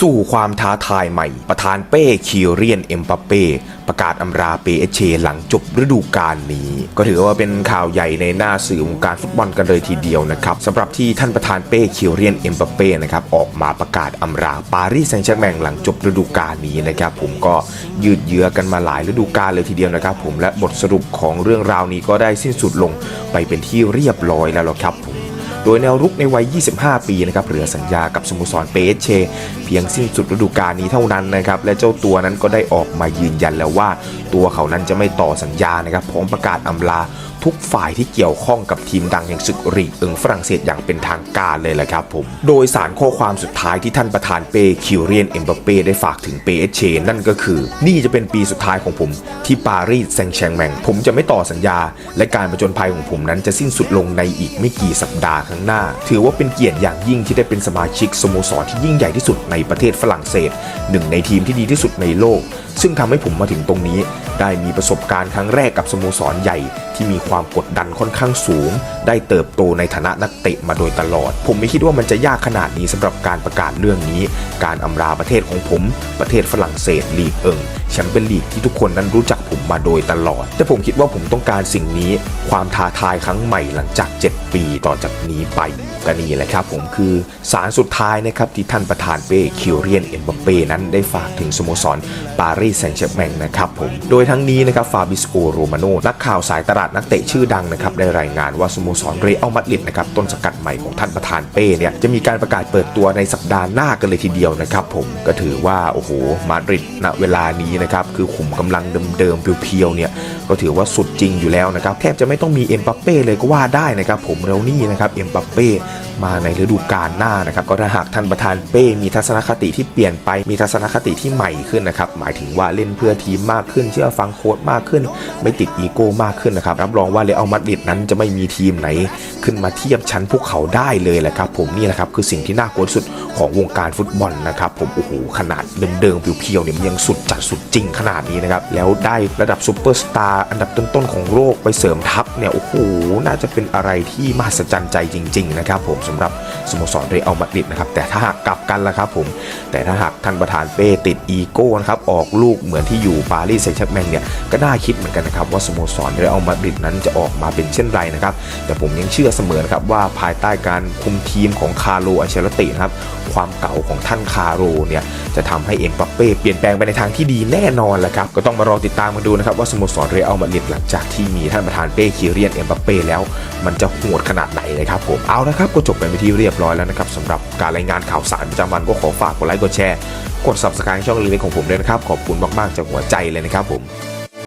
สู่ความท้าทายใหม่ ประธานเป้คิเรียนเอ็มบัปเป้ ประกาศอำลาเปเอเช หลังจบฤดูกาลนี้ ก็ถือว่าเป็นข่าวใหญ่ในหน้าสื่อวงการฟุตบอลกันเลยทีเดียวนะครับสำหรับที่ท่านประธานเป้คิเรียนเอ็มบัปเป้นะครับออกมาประกาศอำลาปารีสแซงต์แชร์แมงหลังจบฤดูกาลนี้นะครับผมก็ยืดเยื้อกันมาหลายฤดูกาลเลยทีเดียวนะครับผมและบทสรุปของเรื่องราวนี้ก็ได้สิ้นสุดลงไปเป็นที่เรียบร้อยแล้วครับผม โดยแนวรุกในวัย 25 ปีนะครับเหลือสัญญากับสโมสรเปเชเพียงสิ้นสุดฤดูกาลนี้เท่านั้นนะครับและเจ้าตัวนั้นก็ได้ออกมายืนยันแล้วว่า ตัวเขานั้นจะไม่ต่อสัญญานะครับพร้อมประกาศอำลาทุกฝ่ายที่เกี่ยวข้องกับทีมดังอย่างศึกรีกเอิงฝรั่งเศสอย่างเป็นทางการเลยแหละครับผม โดยสารข้อความสุดท้ายที่ท่านประธานเปคิวเรียนเอ็มบัปเป้ได้ฝากถึงเปเชนั่นก็คือ นี่จะเป็นปีสุดท้ายของผม ที่ปารีสแซงแชร์แมงผมจะไม่ต่อสัญญา และการประจนภัยของผมนั้นจะสิ้นสุดลงในอีกไม่กี่สัปดาห์ข้างหน้า ถือว่าเป็นเกียรติอย่างยิ่งที่ได้เป็นสมาชิกสโมสรที่ยิ่งใหญ่ที่สุดในประเทศฝรั่งเศส หนึ่งในทีมที่ดีที่สุดในโลก ซึ่งทำให้ผมมาถึงตรงนี้ ได้มีประสบการณ์ครั้งแรกกับสโมสรใหญ่ ที่มีความกดดันค่อนข้างสูง ได้เติบโตในฐานะนักเตะมาโดยตลอด ผมไม่คิดว่ามันจะยากขนาดนี้สำหรับการประกาศเรื่องนี้ การอำลาประเทศของผม ประเทศฝรั่งเศสลีกเอิงแชมเปี้ยนลีกที่ทุกคนนั้นรู้จัก ผมมาโดยตลอด แต่ผมคิดว่าผมต้องการสิ่งนี้ความท้าทายครั้งใหม่หลังจาก 7 ปีต่อจากนี้ไปก็นี่แหละครับผมคือสารสุดท้ายนะครับที่ท่านประธานเป้คิวเรียนเอ็มบัมเป้นั้นได้ฝากถึงสโมสรปารีสแซงต์แชร์แมงนะครับผมโดยทั้งนี้นะครับฟาบิสโอโรมาโนนักข่าวสายตลาดนักเตะชื่อดังนะครับได้รายงานว่าสโมสรเรอัลมาดริดนะครับต้นสกัดใหม่ของท่านประธานเป้เนี่ยจะมีการประกาศเปิดตัวในสัปดาห์หน้ากันเลยทีเดียวนะครับผมก็ถือว่าโอ้โหมาดริดณเวลานี้นะครับคือขุมกำลังเดิมๆเพียวๆเนี่ยก็ถือว่าสุดจริงอยู่แล้วนะครับแทบจะไม่ต้องมีเอ็มบัปเป้เลยก็ว่าได้นะครับผมแล้วนี่นะครับเอ็มบัปเป้ มาในฤดูกาลหน้านะครับก็ถ้าหากท่านประธานเป้มีทัศนคติที่เปลี่ยนไปมีทัศนคติที่ใหม่ขึ้นนะครับหมายถึงว่าเล่นเพื่อทีมมากขึ้น เชื่อฟังโค้ชมากขึ้น ไม่ติดอีโก้มากขึ้นนะครับรับรองว่าเรอัลมาดริดนั้นจะไม่มีทีมไหน ขึ้นมาเทียบชั้นพวกเขาได้เลยแหละครับผมนี่แหละครับคือสิ่งที่น่ากลัวสุดของวงการฟุตบอลนะครับผมโอ้โหขนาดเดิมๆเพียวๆเนี่ยมันยังสุดจัดสุดจริงขนาดนี้นะครับแล้วได้ระดับซูเปอร์สตาร์อันดับต้นๆของโลกไปเสริมทัพเนี่ยโอ้โหน่าจะเป็นอะไรที่มหัศจรรย์ใจจริง ๆ นะครับผมสำหรับสโมสรเรอัลมาดริดนะครับแต่ถ้าหากกลับกันละครับผม แต่ถ้าหากท่านประธานเป้ติดอีโก้นะครับออกลูกเหมือนที่อยู่ปารีสแซงต์แชร์แมงเนี่ยก็น่าคิดเหมือนกันนะครับว่าสโมสรเรอัลมาดริดนั้นจะออกมาเป็นเช่นไรนะครับแต่ผมยังเชื่อเสมอครับว่าภายใต้การคุมทีมของคาร์โลอัเชลตินะครับความเก่าของท่านคาร์โลเนี่ยจะทำให้เอ็มบัปเป้เปลี่ยนแปลงไปในทางที่ดีแน่นอนแหละครับก็ต้องมารอติดตามกันดูนะครับว่าสโมสรเรอัลมาดริดหลังจากที่มีท่านประธานเป้คิเรียนเอ็มบัปเป้แล้ว มันจะโหดขนาดไหนนะครับผมเอาละครับก็จบไปเป็นที่เรียบร้อยแล้วนะครับสำหรับการรายงานข่าวสารประจำวันก็ขอฝากกดไลค์กดแชร์ กด subscribe ช่องเล็กๆของผมด้วยนะครับ ขอบคุณมากๆจากหัวใจเลยนะครับผม